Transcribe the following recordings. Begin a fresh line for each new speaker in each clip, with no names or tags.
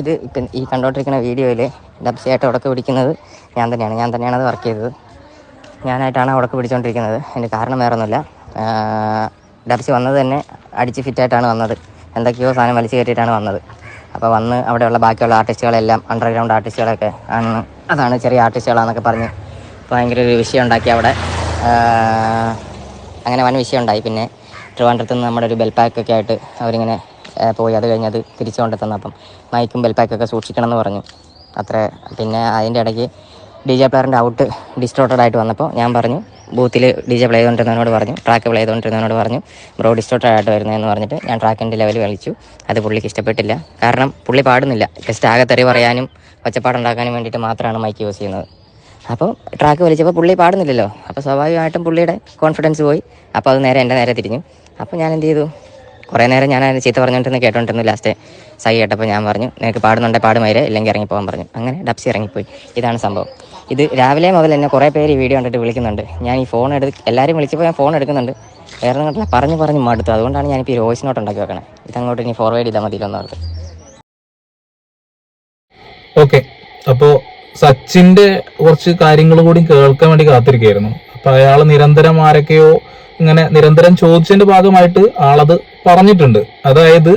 ഇത് ഇപ്പം ഈ കണ്ടോണ്ടിരിക്കുന്ന വീഡിയോയിൽ ഡബ്സിയായിട്ട് ഉടക്ക് പിടിക്കുന്നത് ഞാൻ തന്നെയാണ്. ഞാൻ തന്നെയാണ് അത് വർക്ക് ചെയ്തത്. ഞാനായിട്ടാണ് ഉടക്ക് പിടിച്ചുകൊണ്ടിരിക്കുന്നത് അതിന്റെ കാരണം വേറെ ഒന്നുമില്ല ഡബ്സി വന്നത് തന്നെ അടിച്ച് ഫിറ്റായിട്ടാണ് വന്നത്. എന്തൊക്കെയോ സാധനം വലിച്ചു കയറ്റിയിട്ടാണ് വന്നത്. അപ്പോൾ വന്ന് അവിടെയുള്ള ബാക്കിയുള്ള ആർട്ടിസ്റ്റുകളെല്ലാം അണ്ടർഗ്രൗണ്ട് ആർട്ടിസ്റ്റുകളൊക്കെ ആണ്. അതാണ് ചെറിയ ആർട്ടിസ്റ്റുകളാണെന്നൊക്കെ പറഞ്ഞ് ഭയങ്കര ഒരു വിഷയം ഉണ്ടാക്കി അവിടെ. അങ്ങനെ വൻ വിഷയം ഉണ്ടായി. പിന്നെ ട്രിവാൻഡ്രത്ത് നിന്ന് നമ്മുടെ ഒരു ബെൽപാക്കൊക്കെ ആയിട്ട് അവരിങ്ങനെ പോയി. അത് കഴിഞ്ഞ് അത് തിരിച്ചു കൊണ്ടെത്തുന്നു. അപ്പം മൈക്കും ബെൽപാക്കൊക്കെ സൂക്ഷിക്കണം എന്ന് പറഞ്ഞു. അത്ര. പിന്നെ അതിന്റെ ഇടയ്ക്ക് ഡി ജെ പ്ലെയറിന്റെ ഔട്ട് ഡിസ്റ്റോർട്ടഡ് ആയിട്ട് വന്നപ്പോൾ ഞാൻ പറഞ്ഞു ബൂത്തിൽ ഡി ജെ പ്ലേ ചെയ്തുകൊണ്ടിരുന്നവനോട് പറഞ്ഞു ട്രാക്ക് പ്ലേ ചെയ്തുകൊണ്ടിരുന്നവനോട് പറഞ്ഞു ബ്രോ ഡിസ്റ്റോർട്ടഡ് ആയിട്ട് വരുന്നതെന്ന് പറഞ്ഞിട്ട് ഞാൻ ട്രാക്കിന്റെ ലെവൽ കളിച്ചു. അത് പുള്ളിക്ക് ഇഷ്ടപ്പെട്ടില്ല. കാരണം പുള്ളി പാടുന്നില്ല. ജസ്റ്റ് ആകെ തെറി പറയാനും ഒച്ചപ്പാടുണ്ടാക്കാനും വേണ്ടിയിട്ട് മാത്രമാണ് മൈക്ക് യൂസ് ചെയ്യുന്നത്. അപ്പോൾ ട്രാക്ക് വലിച്ചപ്പോൾ പുള്ളി പാടുന്നില്ലല്ലോ. അപ്പോൾ സ്വാഭാവികമായിട്ടും പുള്ളിയുടെ കോൺഫിഡൻസ് പോയി. അപ്പോൾ അത് നേരെ എന്റെ നേരെ തിരിഞ്ഞു. അപ്പോൾ ഞാൻ എന്ത് ചെയ്തു? കുറേ നേരം ഞാൻ അതിന് ചീത്ത പറഞ്ഞുകൊണ്ടിരുന്ന് കേട്ടോണ്ടിരുന്നു. ലാസ്റ്റ് സൈ കേട്ടപ്പോൾ ഞാൻ പറഞ്ഞു നിനക്ക് പാടുന്നുണ്ടെ പാടുമയിരെ ഇല്ലെങ്കിൽ ഇറങ്ങിപ്പോകാൻ പറഞ്ഞു. അങ്ങനെ ഡബ്സി ഇറങ്ങിപ്പോയി. ഇതാണ് സംഭവം. ഇത് രാവിലെ മുതൽ എന്നെ കുറേ പേര് ഈ വീഡിയോ കണ്ടിട്ട് വിളിക്കുന്നുണ്ട്. ഞാൻ ഈ ഫോൺ എടുത്ത് എല്ലാവരും വിളിച്ചപ്പോൾ ഞാൻ ഫോൺ എടുക്കുന്നുണ്ട്. വേറെ കണ്ടില്ല പറഞ്ഞു പറഞ്ഞ് മടുത്തു. അതുകൊണ്ടാണ് ഞാനിപ്പോൾ ഈ വോയിസ് നോട്ട് ഉണ്ടാക്കി വെക്കണേ. ഇതങ്ങോട്ട് ഇനി ഫോർവേഡ് ചെയ്താൽ മതി എന്നോർത്ത്
ഓക്കെ അപ്പോൾ സച്ചിന്റെ കുറച്ച് കാര്യങ്ങൾ കൂടി കേൾക്കാൻ വേണ്ടി കാത്തിരിക്കുകയായിരുന്നു. അപ്പൊ അയാൾ നിരന്തരം ആരൊക്കെയോ ഇങ്ങനെ നിരന്തരം ചോദിച്ചതിന്റെ ഭാഗമായിട്ട് ആളത് പറഞ്ഞിട്ടുണ്ട്. അതായത്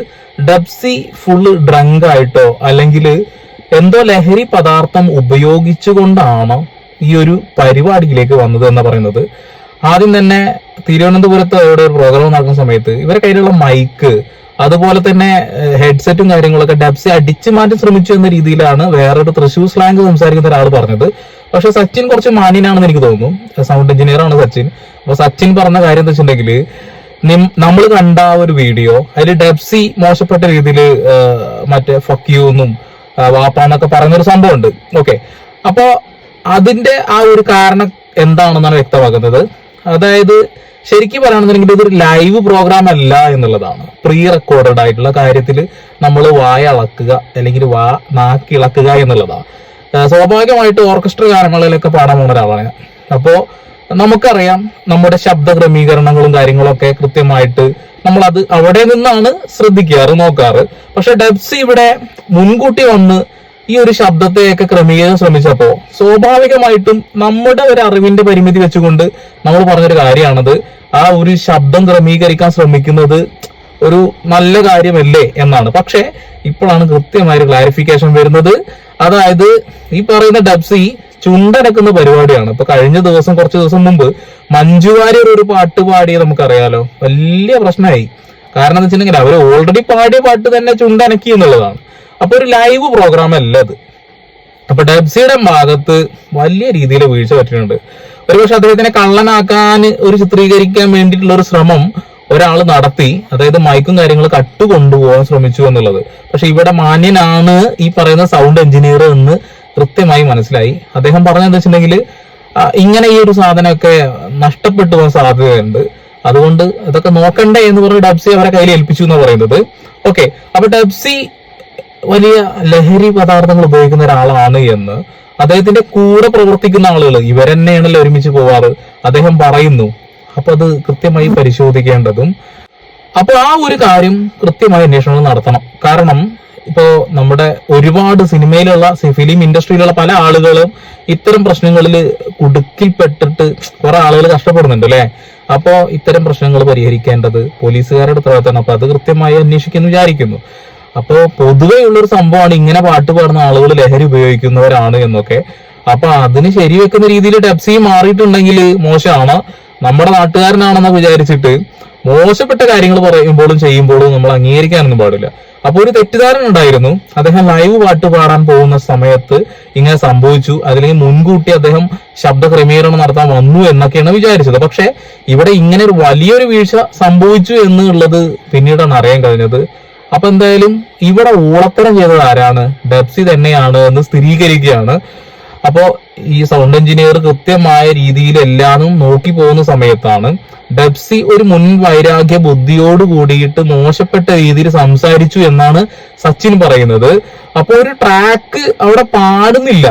ഡബ്സി ഫുള്ള് ഡ്രങ്ക് ആയിട്ടോ അല്ലെങ്കിൽ എന്തോ ലഹരി പദാർത്ഥം ഉപയോഗിച്ചുകൊണ്ടാണ് ഈ ഒരു പരിപാടിയിലേക്ക് വന്നത് എന്ന് പറയുന്നത്. ആദ്യം തന്നെ തിരുവനന്തപുരത്ത് അവിടെ ഒരു പ്രോഗ്രാം നടക്കുന്ന സമയത്ത് ഇവരെ കയ്യിലുള്ള മൈക്ക് അതുപോലെ തന്നെ ഹെഡ്സെറ്റും കാര്യങ്ങളൊക്കെ ഡബ്സി അടിച്ചു മാറ്റി ശ്രമിച്ചു എന്ന രീതിയിലാണ് വേറൊരു തൃശൂർ സ്ലാങ് സംസാരിക്കുന്ന ഒരാൾ പറഞ്ഞത്. പക്ഷെ സച്ചിൻ കുറച്ച് മാന്യനാണെന്ന് എനിക്ക് തോന്നുന്നു. സൗണ്ട് എഞ്ചിനീയർ ആണ് സച്ചിൻ. അപ്പൊ സച്ചിൻ പറഞ്ഞ കാര്യം എന്താ വെച്ചിട്ടുണ്ടെങ്കിൽ നമ്മൾ കണ്ട ആ ഒരു വീഡിയോ അതിൽ ഡെപ്സി മോശപ്പെട്ട രീതിയിൽ മറ്റേ എന്നും വാപ്പാന്നൊക്കെ പറയുന്നൊരു സംഭവം ഉണ്ട് ഓക്കെ അപ്പോ അതിന്റെ ആ ഒരു കാരണം എന്താണെന്നാണ് വ്യക്തമാക്കുന്നത്. അതായത് ശരിക്കും പറയുകയാണെന്നുണ്ടെങ്കിൽ ഇതൊരു ലൈവ് പ്രോഗ്രാം അല്ല എന്നുള്ളതാണ്. പ്രീ റെക്കോർഡഡ് ആയിട്ടുള്ള കാര്യത്തിൽ നമ്മൾ വായ അളക്കുക അല്ലെങ്കിൽ വാ നാക്കി ഇളക്കുക എന്നുള്ളതാണ്. സ്വാഭാവികമായിട്ട് ഓർക്കസ്ട്ര ഗാനങ്ങളിലൊക്കെ പാടാൻ പോകുന്ന ഒരാളാണ് അപ്പോൾ അപ്പോ നമുക്കറിയാം നമ്മുടെ ശബ്ദ ക്രമീകരണങ്ങളും കാര്യങ്ങളൊക്കെ കൃത്യമായിട്ട് നമ്മൾ അത് അവിടെ നിന്നാണ് ശ്രദ്ധിക്കാറ് നോക്കാറ്. പക്ഷെ ഡെബ്സ് ഇവിടെ മുൻകൂട്ടി വന്ന് ഈ ഒരു ശബ്ദത്തെയൊക്കെ ക്രമീകരിക്കാൻ ശ്രമിച്ചപ്പോൾ സ്വാഭാവികമായിട്ടും നമ്മുടെ ഒരു അറിവിന്റെ പരിമിതി വെച്ചുകൊണ്ട് നമ്മൾ പറഞ്ഞൊരു കാര്യമാണത് ആ ഒരു ശബ്ദം ക്രമീകരിക്കാൻ ശ്രമിക്കുന്നത് ഒരു നല്ല കാര്യമല്ലേ എന്നാണ്. പക്ഷെ ഇപ്പോഴാണ് കൃത്യമായ ഒരു ക്ലാരിഫിക്കേഷൻ വരുന്നത്. അതായത് ഈ പറയുന്ന ഡബ്സി ചുണ്ടടക്കുന്ന പരിപാടിയാണ്. ഇപ്പൊ കഴിഞ്ഞ ദിവസം കുറച്ച് ദിവസം മുമ്പ് മഞ്ജു വാര്യർ ഒരു പാട്ട് പാടിയത് നമുക്കറിയാലോ. വലിയ പ്രശ്നമായി. കാരണം എന്ന് വെച്ചിട്ടുണ്ടെങ്കിൽ അവർ ഓൾറെഡി പാടിയ പാട്ട് തന്നെ ചുണ്ടനക്കി എന്നുള്ളതാണ്. അപ്പൊ ഒരു ലൈവ് പ്രോഗ്രാം അല്ല അത്. അപ്പൊ ഡെബ്സിയുടെ ഭാഗത്ത് വലിയ രീതിയിൽ വീഴ്ച പറ്റിയിട്ടുണ്ട്. ഒരുപക്ഷെ അദ്ദേഹത്തിനെ കള്ളനാക്കാൻ ഒരു ചിത്രീകരിക്കാൻ വേണ്ടിയിട്ടുള്ള ഒരു ശ്രമം ഒരാൾ നടത്തി അതായത് മൈക്കും കാര്യങ്ങൾ കട്ട് കൊണ്ടുപോകാൻ ശ്രമിച്ചു എന്നുള്ളത്. പക്ഷെ ഇവിടെ മാന്യനാണ് ഈ പറയുന്ന സൗണ്ട് എഞ്ചിനീയർ എന്ന് കൃത്യമായി മനസ്സിലായി. അദ്ദേഹം പറഞ്ഞതെന്ന് വെച്ചിട്ടുണ്ടെങ്കിൽ ഇങ്ങനെ ഈ ഒരു സാധനമൊക്കെ നഷ്ടപ്പെട്ടു പോകാൻ സാധ്യതയുണ്ട്. അതുകൊണ്ട് ഇതൊക്കെ നോക്കണ്ടേ എന്ന് പറഞ്ഞ് ഡബ്സി അവരെ കയ്യിൽ ഏൽപ്പിച്ചു എന്ന് പറയുന്നത്. ഓക്കെ. അപ്പൊ ഡബ്സി വലിയ ലഹരി പദാർത്ഥങ്ങൾ ഉപയോഗിക്കുന്ന ഒരാളാണ് എന്ന് അദ്ദേഹത്തിന്റെ കൂടെ പ്രവർത്തിക്കുന്ന ആളുകൾ ഇവരെന്നെയാണല്ലോ ഒരുമിച്ച് പോവാറ്. അദ്ദേഹം പറയുന്നു. അപ്പൊ അത് കൃത്യമായി പരിശോധിക്കേണ്ടതും. അപ്പൊ ആ ഒരു കാര്യം കൃത്യമായി അന്വേഷണം നടത്തണം. കാരണം ഇപ്പോ നമ്മുടെ ഒരുപാട് സിനിമയിലുള്ള ഫിലിം ഇൻഡസ്ട്രിയിലുള്ള പല ആളുകളും ഇത്തരം പ്രശ്നങ്ങളിൽ കുടുക്കിൽപ്പെട്ടിട്ട് കുറെ ആളുകൾ കഷ്ടപ്പെടുന്നുണ്ട് അല്ലെ? അപ്പോ ഇത്തരം പ്രശ്നങ്ങൾ പരിഹരിക്കേണ്ടത് പോലീസുകാരുടെ ഉത്തരവാദിത്തമാണ് അപ്പൊ അത് കൃത്യമായി അന്വേഷിക്കുന്നു വിചാരിക്കുന്നു. അപ്പോ പൊതുവേ ഉള്ളൊരു സംഭവമാണ് ഇങ്ങനെ പാട്ട് പാടുന്ന ആളുകൾ ലഹരി ഉപയോഗിക്കുന്നവരാണ് എന്നൊക്കെ. അപ്പൊ അതിന് ശരിവെക്കുന്ന രീതിയിൽ ടെപ്സി മാറിയിട്ടുണ്ടെങ്കിൽ മോശമാണ്. നമ്മുടെ നാട്ടുകാരനാണെന്ന് വിചാരിച്ചിട്ട് മോശപ്പെട്ട കാര്യങ്ങൾ പറയുമ്പോഴും ചെയ്യുമ്പോഴും നമ്മൾ അംഗീകരിക്കാനൊന്നും പാടില്ല. അപ്പൊ ഒരു തെറ്റിദ്ധാരണ ഉണ്ടായിരുന്നു. അദ്ദേഹം ലൈവ് പാട്ട് പാടാൻ പോകുന്ന സമയത്ത് ഇങ്ങനെ സംഭവിച്ചു. അതിലേക്ക് മുൻകൂട്ടി അദ്ദേഹം ശബ്ദ ക്രമീകരണം നടത്താൻ വന്നു എന്നൊക്കെയാണ് വിചാരിച്ചത്. പക്ഷെ ഇവിടെ ഇങ്ങനെ ഒരു വലിയൊരു വീഴ്ച സംഭവിച്ചു എന്നുള്ളത് പിന്നീടാണ് അറിയാൻ കഴിഞ്ഞത്. അപ്പൊ എന്തായാലും ഇവിടെ ഊളത്തരം ചെയ്തത് ആരാണ്? ഡെപ്സി തന്നെയാണ് എന്ന് സ്ഥിരീകരിക്കുകയാണ്. അപ്പോ ഈ സൗണ്ട് എഞ്ചിനീയർ കൃത്യമായ രീതിയിൽ എല്ലാതും നോക്കി പോകുന്ന സമയത്താണ് ഡെപ്സി ഒരു മുൻ വൈരാഗ്യ ബുദ്ധിയോട് കൂടിയിട്ട് മോശപ്പെട്ട രീതിയിൽ സംസാരിച്ചു എന്നാണ് സച്ചിൻ പറയുന്നത്. അപ്പോൾ ഒരു ട്രാക്ക് അവിടെ പാടുന്നില്ല.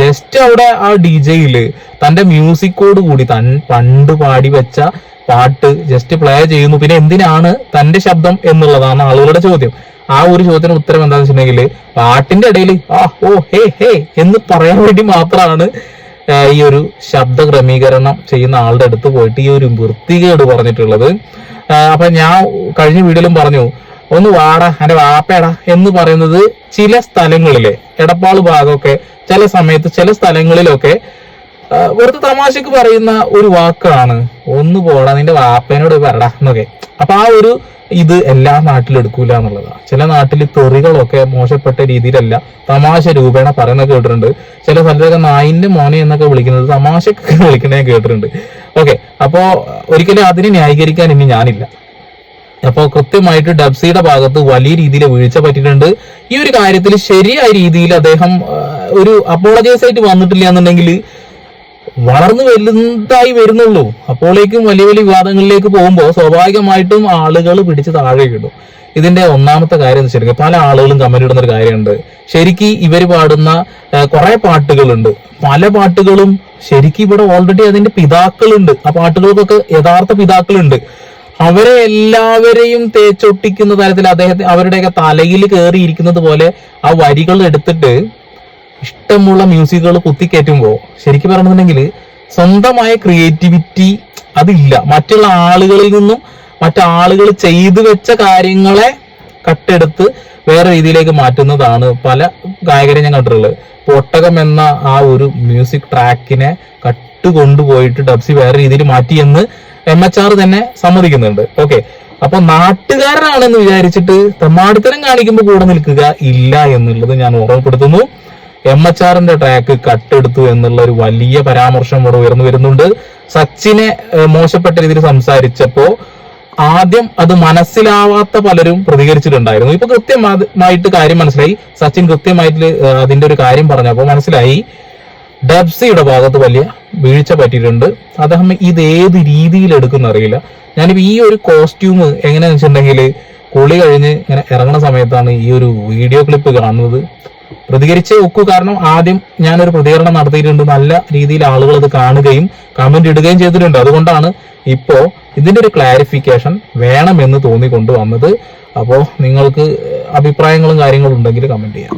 ജസ്റ്റ് അവിടെ ആ ഡി ജെയിൽ തന്റെ മ്യൂസിക്കോട് കൂടി തൻ പണ്ട് പാടി വെച്ച പാട്ട് ജസ്റ്റ് പ്ലേ ചെയ്യുന്നു. പിന്നെ എന്തിനാണ് തന്റെ ശബ്ദം എന്നുള്ളതാണ് ആളുകളുടെ ചോദ്യം. ആ ഒരു ചോദ്യത്തിന് ഉത്തരം എന്താണെന്ന് വെച്ചിട്ടുണ്ടെങ്കിൽ പാട്ടിന്റെ ഇടയിൽ ആ ഓ ഹേ ഹേ എന്ന് പറയാൻ വേണ്ടി മാത്രമാണ് ഈ ഒരു ശബ്ദ ക്രമീകരണം ചെയ്യുന്ന ആളുടെ അടുത്ത് പോയിട്ട് ഈ ഒരു വൃത്തികേട് പറഞ്ഞിട്ടുള്ളത്. അപ്പൊ ഞാൻ കഴിഞ്ഞ വീഡിയോയിലും പറഞ്ഞു ഒന്ന് വാടാ എന്റെ വാപ്പേടാ എന്ന് പറയുന്നത് ചില സ്ഥലങ്ങളിലെ എടപ്പാൾ ഭാഗമൊക്കെ ചില സമയത്ത് ചില സ്ഥലങ്ങളിലൊക്കെ വെറുതെ തമാശക്ക് പറയുന്ന ഒരു വാക്കാണ് ഒന്ന് പോടാ നിന്റെ വാപ്പേനോട് വരടാ എന്നൊക്കെ. അപ്പൊ ആ ഒരു ഇത് എല്ലാ നാട്ടിലും എടുക്കൂല എന്നുള്ളതാണ് ചില നാട്ടിൽ തെറികളൊക്കെ മോശപ്പെട്ട രീതിയിലല്ല തമാശ രൂപേണ പറയുന്നത് കേട്ടിട്ടുണ്ട്. ചില സ്ഥലത്തൊക്കെ നായിന്റെ മോനെ എന്നൊക്കെ വിളിക്കുന്നത് തമാശക്കൊക്കെ വിളിക്കണേ കേട്ടിട്ടുണ്ട്. ഓക്കെ അപ്പോ ഒരിക്കലും അതിനെ ന്യായീകരിക്കാൻ ഇനി ഞാനില്ല. അപ്പോൾ കൃത്യമായിട്ട് ഡബ്സിയുടെ ഭാഗത്ത് വലിയ രീതിയിൽ വീഴ്ച പറ്റിയിട്ടുണ്ട്. ഈ ഒരു കാര്യത്തിൽ ശരിയായ രീതിയിൽ അദ്ദേഹം ഒരു അപ്പോളജൈസ് ആയിട്ട് വന്നിട്ടില്ല എന്നുണ്ടെങ്കിൽ വളർന്നു വലുതായി വരുന്നുള്ളൂ. അപ്പോഴേക്കും വലിയ വലിയ വിവാദങ്ങളിലേക്ക് പോകുമ്പോൾ സ്വാഭാവികമായിട്ടും ആളുകൾ പിടിച്ച് താഴെ ഇടും. ഇതിന്റെ ഒന്നാമത്തെ കാര്യം എന്ന് വെച്ചിട്ടുണ്ടെങ്കിൽ പല ആളുകളും കമന്റ് ഇടുന്ന ഒരു കാര്യമുണ്ട്. ശരിക്ക് ഇവർ പാടുന്ന കുറെ പാട്ടുകളുണ്ട്. പല പാട്ടുകളും ശരിക്കും ഇവിടെ ഓൾറെഡി അതിന്റെ പിതാക്കളുണ്ട്. ആ പാട്ടുകൾക്കൊക്കെ യഥാർത്ഥ പിതാക്കളുണ്ട്. അവരെ എല്ലാവരെയും തേച്ചൊട്ടിക്കുന്ന തരത്തിൽ അദ്ദേഹത്തെ അവരുടെയൊക്കെ തലയിൽ കയറിയിരിക്കുന്നത് പോലെ ആ വരികൾ എടുത്തിട്ട് ഇഷ്ടമുള്ള മ്യൂസിക്കുകൾ കുത്തിക്കയറ്റുമ്പോൾ ശരിക്കും പറഞ്ഞിട്ടുണ്ടെങ്കിൽ സ്വന്തമായ ക്രിയേറ്റിവിറ്റി അതില്ല. മറ്റുള്ള ആളുകളിൽ നിന്നും മറ്റാളുകൾ ചെയ്തു വെച്ച കാര്യങ്ങളെ കട്ടെടുത്ത് വേറെ രീതിയിലേക്ക് മാറ്റുന്നതാണ് പല ഗായകരെ ഞാൻ കണ്ടിട്ടുള്ളത്. ഇപ്പൊ ഒട്ടകം എന്ന ആ ഒരു മ്യൂസിക് ട്രാക്കിനെ കട്ട് കൊണ്ടുപോയിട്ട് ഡബ്സി വേറെ രീതിയിൽ മാറ്റിയെന്ന് എം എച്ച് ആർ തന്നെ സമ്മതിക്കുന്നുണ്ട്. ഓക്കെ അപ്പൊ നാട്ടുകാരനാണെന്ന് വിചാരിച്ചിട്ട് തെമ്മാടിത്തരം കാണിക്കുമ്പോൾ കൂടെ നിൽക്കുക ഇല്ല എന്നുള്ളത് ഞാൻ ഓർമ്മപ്പെടുത്തുന്നു. എം എച്ച് ആറിന്റെ ട്രാക്ക് കട്ടെടുത്തു എന്നുള്ള ഒരു വലിയ പരാമർശം ഇവിടെ ഉയർന്നു വരുന്നുണ്ട്. സച്ചിനെ മോശപ്പെട്ട രീതിയിൽ സംസാരിച്ചപ്പോ ആദ്യം അത് മനസ്സിലാവാത്ത പലരും പ്രതികരിച്ചിട്ടുണ്ടായിരുന്നു. ഇപ്പൊ കൃത്യമായിട്ട് കാര്യം മനസ്സിലായി. സച്ചിൻ കൃത്യമായിട്ട് അതിന്റെ ഒരു കാര്യം പറഞ്ഞപ്പോ മനസ്സിലായി ഡബ്സിയുടെ ഭാഗത്ത് വലിയ വീഴ്ച പറ്റിയിട്ടുണ്ട്. അദ്ദേഹം ഇത് ഏത് രീതിയിൽ എടുക്കുന്ന അറിയില്ല. ഞാനിപ്പോ ഈ ഒരു കോസ്റ്റ്യൂം എങ്ങനെയാണെന്ന് വെച്ചിട്ടുണ്ടെങ്കിൽ കുളി കഴിഞ്ഞ് ഇങ്ങനെ ഇറങ്ങുന്ന സമയത്താണ് ഈ ഒരു വീഡിയോ ക്ലിപ്പ് കാണുന്നത്. പ്രതികരിച്ചേ ഉക്കു കാരണം ആദ്യം ഞാനൊരു പ്രതികരണം നടത്തിയിട്ടുണ്ട്. നല്ല രീതിയിൽ ആളുകൾ അത് കാണുകയും കമന്റ് ഇടുകയും ചെയ്തിട്ടുണ്ട്. അതുകൊണ്ടാണ് ഇപ്പോ ഇതിന്റെ ഒരു ക്ലാരിഫിക്കേഷൻ വേണമെന്ന് തോന്നിക്കൊണ്ട് വന്നത് അപ്പോൾ നിങ്ങൾക്ക് അഭിപ്രായങ്ങളും കാര്യങ്ങളും ഉണ്ടെങ്കിൽ കമന്റ് ചെയ്യാം.